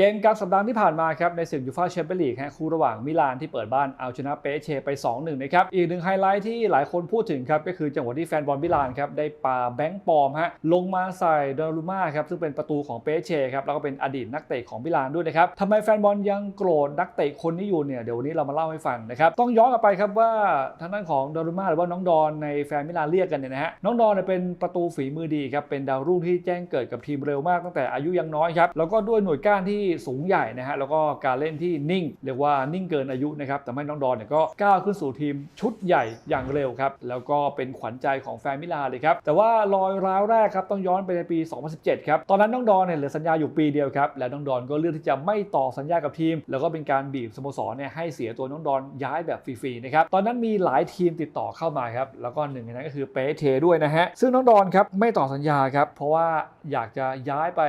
เกมกลางสัปดาห์ที่ผ่านมาครับในศึกยูฟ่าแชมเปี้ยนลีกฮะคู่ระหว่างมิลานที่เปิดบ้านเอาชนะเปเชไป 2-1 นะครับ อีกหนึ่งไฮไลท์ที่หลายคนพูดถึงครับ ก็คือจังหวะที่แฟนบอลมิลานครับได้ปาแบงค์ปอมฮะลงมาใส่ดอนรูม่าครับซึ่งเป็นประตูของเปเชครับแล้วก็เป็นอดีตนักเตะของมิลานด้วยนะครับทำไมแฟนบอลยังโกรธนักเตะคนนี้อยู่เนี่ยเดี๋ยววันนี้เรามาเล่าให้ฟังนะครับต้องย้อนกลับไปครับว่าทางด้านของดอนรูม่าหรือว่าน้องดอนในแฟนมิลานเรียกกันเนี่ยนะฮะน้องดอนเนี่ยเป็นประตูฝีมือดีครับเป็นดาวรุ่งที่แจ้งเกิดกับทีมเร็วมากตั้งแต่อายุยังน้อยครับแล้วก็ด้วยหน่วยก้านที่สูงใหญ่นะฮะแล้วก็การเล่นที่นิ่ง เรียกว่านิ่งเกินอายุนะครับแต่ไม่น้องดอนเนี่ยก็ก้าวขึ้นสู่ทีมชุดใหญ่อย่างเร็วครับแล้วก็เป็นขวัญใจของแฟนมิลานเลยครับแต่ว่ารอยร้าวแรกครับต้องย้อนไปในปี 2017 ครับตอนนั้นน้องดอนเนี่ยเหลือสัญญาอยู่ปีเดียวครับแล้วน้องดอนก็เลือกที่จะไม่ต่อสัญญากับทีม แล้วก็เป็นการบีบสโมสรเนี่ยให้เสียตัวน้องดอนย้ายแบบฟรีๆนะครับตอนนั้นมีหลายทีมติดต่อเข้ามาครับแล้วก็หนึ่งในนั้นก็คือเปเทด้วยนะฮะซึ่งน้องดอนครับไม่ต่อสัญญาครับเพราะว่าอยากจะย้ายไป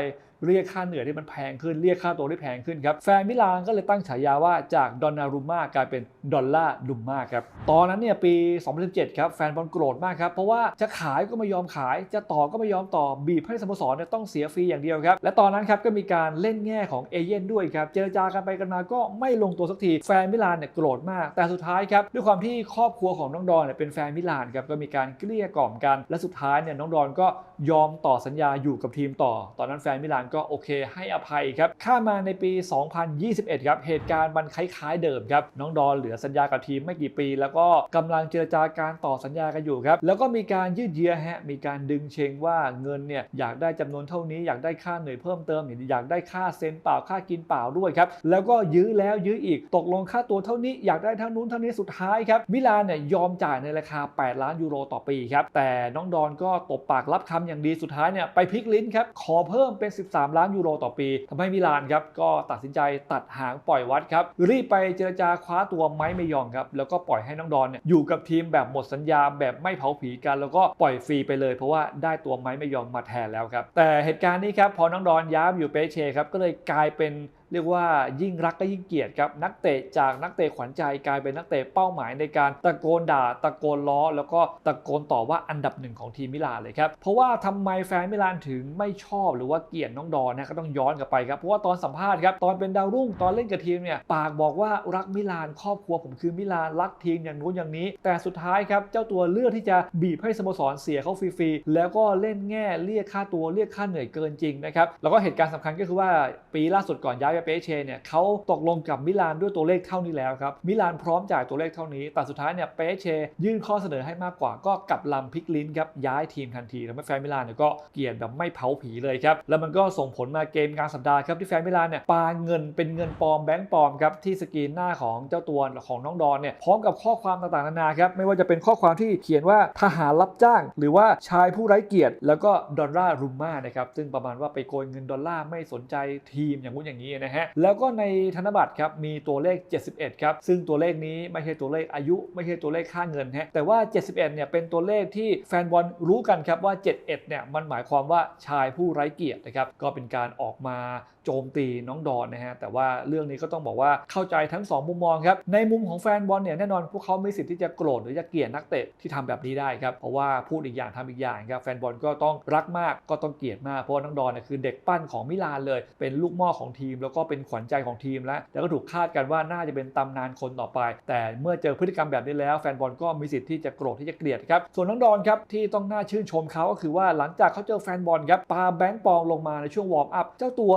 เรียกค่าเหนื่อยที่มันแพงขึ้นเรียกค่าตัวที่แพงขึ้นครับแฟนมิลานก็เลยตั้งฉายาว่าจากดอนนารุม่ากลายเป็นดอลล่ารุมม่าครับตอนนั้นเนี่ยปี 2017 ครับแฟนบอลโกรธมากครับเพราะว่าจะขายก็ไม่ยอมขาย จะต่อก็ไม่ยอมต่อบีบให้สโมสรเนี่ยต้องเสียฟรีอย่างเดียวครับและตอนนั้นครับก็มีการเล่นแง่ของเอเย่นด้วยครับเจรจากันไปกันมาก็ไม่ลงตัวสักทีแฟนมิลานเนี่ยโกรธมาก แต่สุดท้ายครับด้วยความที่ครอบครัวของน้องดอนเนี่ยเป็นแฟนมิลานครับก็มีการเกลี้ยกล่อมกัน และสุดท้ายเนี่ยน้องดอนก็ยอมต่อสัญญาอยู่กับทีมต่อ ตอนนั้นแฟนมิลานก็โอเคให้อภัยครับข้ามาในปี 2021 ครับ เหตุการณ์มันคล้ายๆเดิมครับ น้องดอนเหลือสัญญากับทีมไม่กี่ปี แล้วก็กำลังเจรจาการต่อสัญญากันอยู่ครับ แล้วก็มีการยืดเยื้อฮะ มีการดึงเชงว่าเงินเนี่ยอยากได้จำนวนเท่านี้ อยากได้ค่าเหนื่อยเพิ่มเติม อยากได้ค่าเซ็นเปล่า ค่ากินเปล่าด้วยครับ แล้วก็ยื้อแล้วยื้ออีก ตกลงค่าตัวเท่านี้ อยากได้เท่านู้นเท่านี้ สุดท้ายครับ มิลานเนี่ยยอมจ่ายในราคา 8 ล้านยูโรต่อปีครับ แต่น้องดอนก็ตบปากรับคำอย่างดี สุดท้ายเนี่ยไปพลิกลิ้นครับ ขอเพิ่มเป็น 13 3 ล้านยูโรต่อปีทำให้มิลานครับก็ตัดสินใจตัดหางปล่อยวัดครับรีบไปเจรจาคว้าตัวไม้ไม่ยองครับแล้วก็ปล่อยให้น้องดอนเนี่ยอยู่กับทีมแบบหมดสัญญาแบบไม่เผาผีกัน แล้วก็ปล่อยฟรีไปเลย เพราะว่าได้ตัวไม้ไม่ยองมาแทนแล้วครับแต่เหตุการณ์นี้ครับพอน้องดอนย้ายอยู่เปเช่ครับก็เลยกลายเป็น เรียกว่ายิ่งรักก็ยิ่งเกลียดครับนักเตะจากนักเตะขวัญใจกลายเป็นนักเตะเป้าหมายในการตะโกนด่าตะโกนล้อ แล้วก็ตะโกนต่อว่าอันดับหนึ่งของทีมมิลานเลยครับเพราะว่าทำไมแฟนมิลานถึงไม่ชอบหรือว่าเกลียดน้องดอนนะก็ต้องย้อนกลับไปครับเพราะว่าตอนสัมภาษณ์ครับตอนเป็นดาวรุ่งตอนเล่นกับทีมเนี่ยปากบอกว่ารักมิลานครอบครัวผมคือมิลานรักทีมอย่างนู้นอย่างนี้ แต่สุดท้ายครับเจ้าตัวเลือกที่จะบีบให้สโมสรเสียเขาฟรีๆแล้วก็เล่นแง่เรียกค่าตัวเรียกค่าเหนื่อยเกินจริงนะครับแล้วก็เหตุการณ์สำคัญก็คือว่าปีล่าสุดก่อนย้ายเปเช่เนี่ยเขาตกลงกับมิลานด้วยตัวเลขเท่านี้แล้วครับ มิลานพร้อมจ่ายตัวเลขเท่านี้ แต่สุดท้ายเนี่ยเปเชยื่นข้อเสนอให้มากกว่าก็กลับลำพลิกลิ้นครับย้ายทีมทันทีทำให้แฟนมิลานเนี่ยก็เกลียดแบบไม่เผาผีเลยครับ แล้วมันก็ส่งผลมาเกมกลางสัปดาห์ครับที่แฟนมิลานเนี่ยปาเงินเป็นเงินปลอมแบงก์ปลอมครับที่สกรีนหน้าของเจ้าตัวของน้องดอนเนี่ยพร้อมกับข้อความต่างๆนานาครับไม่ว่าจะเป็นข้อความที่เขียนว่าทหารรับจ้าง หรือว่าชายผู้ไร้เกียรติ แล้วก็ดอลลาร์รุมม่านะครับซึ่งประมาณว่าไปโกยเงินดอลลาร์ไม่สนใจทีมอย่างงู้นอย่างนี้นะฮะ แล้วก็ในธนบัตรครับมีตัวเลข 71 ครับ ซึ่งตัวเลขนี้ไม่ใช่ตัวเลขอายุ ไม่ใช่ตัวเลขค่าเงินฮะ แต่ว่า 71 เนี่ยเป็นตัวเลขที่แฟนบอลรู้กันครับว่า 71 เนี่ยมันหมายความว่าชายผู้ไร้เกียรตินะครับ ก็เป็นการออกมา จมตีน้องดอนนะฮะแต่ว่าเรื่องนี้ก็ต้องบอกว่าเข้าใจทั้ง 2 มุมมองครับในมุมของแฟนบอลเนี่ยแน่นอนพวกเขาไม่สิทธิ์ที่จะโกรธหรือจะเกลียดนักเตะที่ทำแบบนี้ได้ครับเพราะว่าพูดอีกอย่างทำอีกอย่างครับแฟนบอลก็ต้องรักมากก็ต้องเกลียดมากเพราะว่าน้องดอนเนี่ยคือเด็กปั้นของมิลานเลย เป็นลูกม้อของทีม แล้วก็เป็นขวัญใจของทีมแล้วแล้วก็ถูกคาดกันว่าน่าจะเป็นตำนานคนต่อไป แต่เมื่อเจอพฤติกรรมแบบนี้แล้วแฟนบอลก็มีสิทธิ์ที่จะโกรธที่จะเกลียดครับส่วนน้องดอนครับที่ต้องน่าชื่นชมเขาก็คือว่าหลังจากเขาเจอแฟนบอลครับปาแบงค์ปองลงมาในช่วงวอร์มอัพเจ้าตัว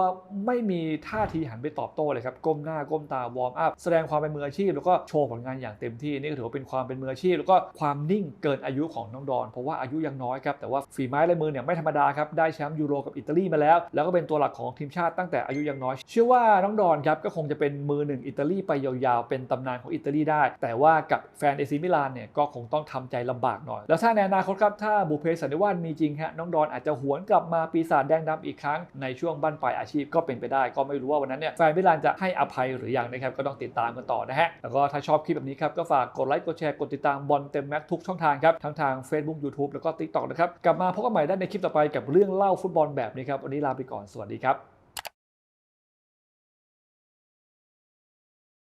ไม่มีท่าทีหันไปตอบโต้เลยครับ ก้มหน้าก้มตาวอร์มอัพแสดงความเป็นมืออาชีพ แล้วก็โชว์ผลงานอย่างเต็มที่นี่ถือว่าเป็นความเป็นมืออาชีพ แล้วก็ความนิ่งเกินอายุของน้องดอน เพราะว่าอายุยังน้อยครับแต่ว่าฝีไม้ลายมือเนี่ยไม่ธรรมดาครับได้แชมป์ยูโรกับอิตาลีมาแล้ว แล้วก็เป็นตัวหลักของทีมชาติตั้งแต่อายุยังน้อย เชื่อว่าน้องดอนครับก็คงจะเป็นมือหนึ่งอิตาลีไปยาวๆ เป็นตำนานของอิตาลีได้ แต่ว่ากับแฟนเอซิมิลานเนี่ยก็คงต้องทำใจลำบากหน่อย แล้วถ้าในอนาคตครับถ้าบุเพสันนิวาสมีจริงฮะน้องดอนอาจจะหวนกลับมาปีศาจแดงดำอีกครั้งในช่วงบั้นปลายอาชีพก็เป็นไปได้ก็ไม่รู้ว่าวันนั้นเนี่ยแฟนมิลานจะให้อภัยหรือยังนะครับก็ต้องติดตามกันต่อนะฮะแล้วก็ถ้าชอบคลิปแบบนี้ครับก็ฝากกดไลค์กดแชร์กดติดตามบอลเต็มแม็กทุกช่องทางครับทั้งทาง Facebook YouTube แล้วก็ TikTok นะครับกลับมาพบกันใหม่ได้ในคลิปต่อไปกับเรื่องเล่าฟุตบอลแบบนี้ครับวันนี้ลาไปก่อนสวัสดีครับ